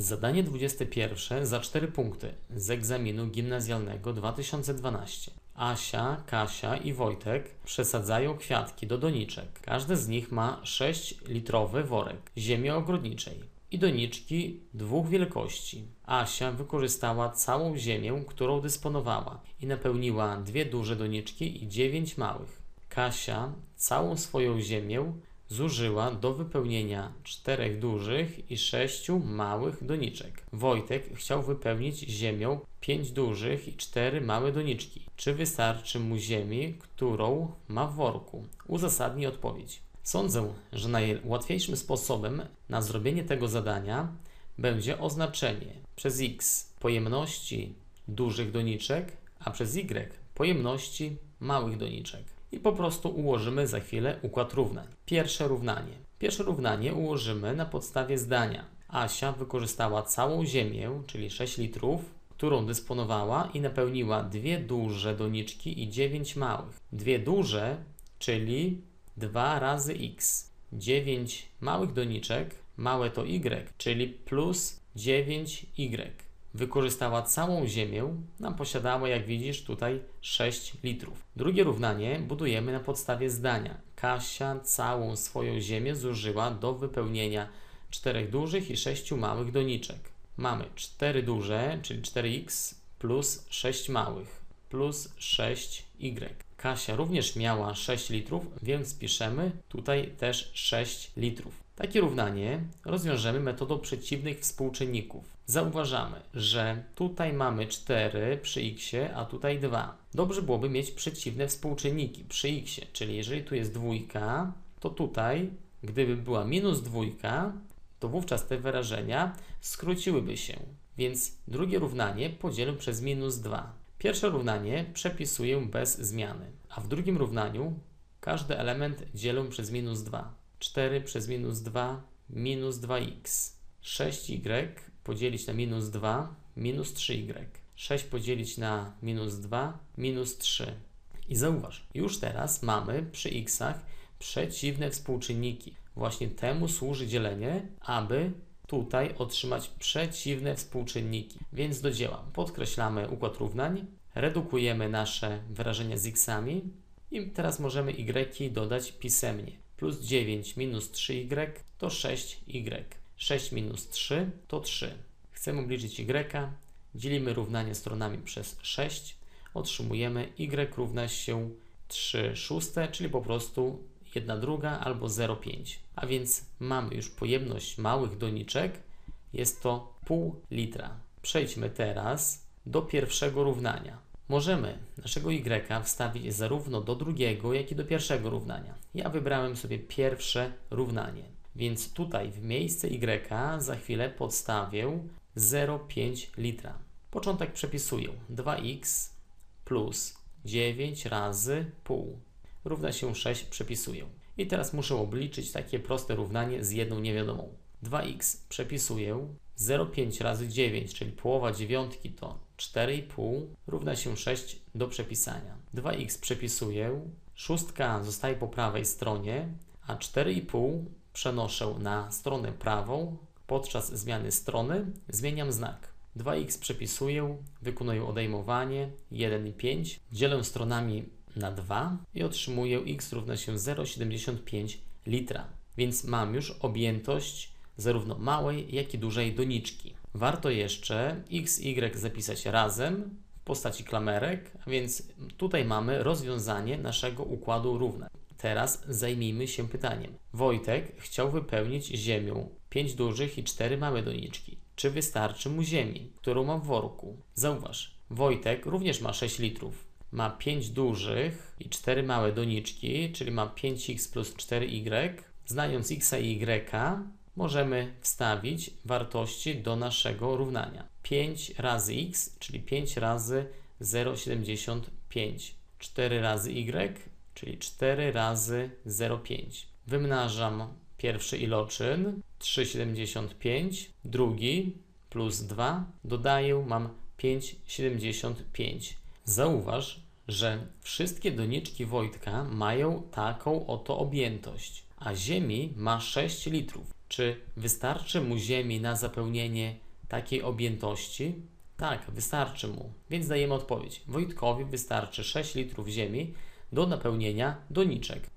Zadanie 21 za 4 punkty z egzaminu gimnazjalnego 2012. Asia, Kasia i Wojtek przesadzają kwiatki do doniczek. Każdy z nich ma 6-litrowy worek ziemi ogrodniczej i doniczki dwóch wielkości. Asia wykorzystała całą ziemię, którą dysponowała i napełniła dwie duże doniczki i dziewięć małych. Kasia całą swoją ziemię zużyła do wypełnienia czterech dużych i sześciu małych doniczek. Wojtek chciał wypełnić ziemią pięć dużych i cztery małe doniczki. Czy wystarczy mu ziemi, którą ma w worku? Uzasadnij odpowiedź. Sądzę, że najłatwiejszym sposobem na zrobienie tego zadania będzie oznaczenie przez x pojemności dużych doniczek, a przez y pojemności małych doniczek. I po prostu ułożymy za chwilę układ równań. Pierwsze równanie. Pierwsze równanie ułożymy na podstawie zdania. Asia wykorzystała całą ziemię, czyli 6 litrów, którą dysponowała i napełniła dwie duże doniczki i 9 małych. Dwie duże, czyli 2 razy x. 9 małych doniczek, małe to y, czyli plus 9y. Wykorzystała całą ziemię, nam posiadała, jak widzisz, tutaj 6 litrów. Drugie równanie budujemy na podstawie zdania. Kasia całą swoją ziemię zużyła do wypełnienia 4 dużych i 6 małych doniczek. Mamy 4 duże, czyli 4x plus 6 małych plus 6y. Kasia również miała 6 litrów, więc piszemy tutaj też 6 litrów. Takie równanie rozwiążemy metodą przeciwnych współczynników. Zauważamy, że tutaj mamy 4 przy x, a tutaj 2. Dobrze byłoby mieć przeciwne współczynniki przy x, czyli jeżeli tu jest dwójka, to tutaj, gdyby była minus dwójka, to wówczas te wyrażenia skróciłyby się. Więc drugie równanie podzielę przez minus 2. Pierwsze równanie przepisuję bez zmiany, a w drugim równaniu każdy element dzielę przez minus 2. 4 przez minus 2 minus 2x. 6y podzielić na minus 2 minus 3y. 6 podzielić na minus 2 minus 3. I zauważ, już teraz mamy przy x'ach przeciwne współczynniki. Właśnie temu służy dzielenie, aby tutaj otrzymać przeciwne współczynniki. Więc do dzieła. Podkreślamy układ równań, redukujemy nasze wyrażenia z x'ami i teraz możemy y dodać pisemnie. Plus 9 minus 3y to 6y. 6 minus 3 to 3. Chcemy obliczyć y, dzielimy równanie stronami przez 6, otrzymujemy y równa się 3 szóste, czyli po prostu 1 druga albo 0,5. A więc mamy już pojemność małych doniczek, jest to pół litra. Przejdźmy teraz do pierwszego równania. Możemy naszego y wstawić zarówno do drugiego, jak i do pierwszego równania. Ja wybrałem sobie pierwsze równanie, więc tutaj w miejsce y za chwilę podstawię 0,5 litra. Początek przepisuję 2x plus 9 razy pół równa się 6 przepisuję. I teraz muszę obliczyć takie proste równanie z jedną niewiadomą. 2x przepisuję 0,5 razy 9, czyli połowa dziewiątki to 4,5 równa się 6 do przepisania. 2x przepisuję, szóstka zostaje po prawej stronie, a 4,5 przenoszę na stronę prawą. Podczas zmiany strony zmieniam znak. 2x przepisuję, wykonuję odejmowanie 1 i 5, dzielę stronami na 2 i otrzymuję x równa się 0,75 litra. Więc mam już objętość zarówno małej, jak i dużej doniczki. Warto jeszcze x, y zapisać razem w postaci klamerek, a więc tutaj mamy rozwiązanie naszego układu równań. Teraz zajmijmy się pytaniem. Wojtek chciał wypełnić ziemią 5 dużych i 4 małe doniczki. Czy wystarczy mu ziemi, którą ma w worku? Zauważ, Wojtek również ma 6 litrów. Ma 5 dużych i 4 małe doniczki, czyli ma 5x plus 4y. Znając x i y, możemy wstawić wartości do naszego równania. 5 razy x, czyli 5 razy 0,75. 4 razy y, czyli 4 razy 0,5. Wymnażam pierwszy iloczyn 3,75, drugi plus 2, dodaję, mam 5,75. Zauważ, że wszystkie doniczki Wojtka mają taką oto objętość, a ziemi ma 6 litrów. Czy wystarczy mu ziemi na zapełnienie takiej objętości? Tak, wystarczy mu. Więc dajemy odpowiedź. Wojtkowi wystarczy 6 litrów ziemi do napełnienia doniczek.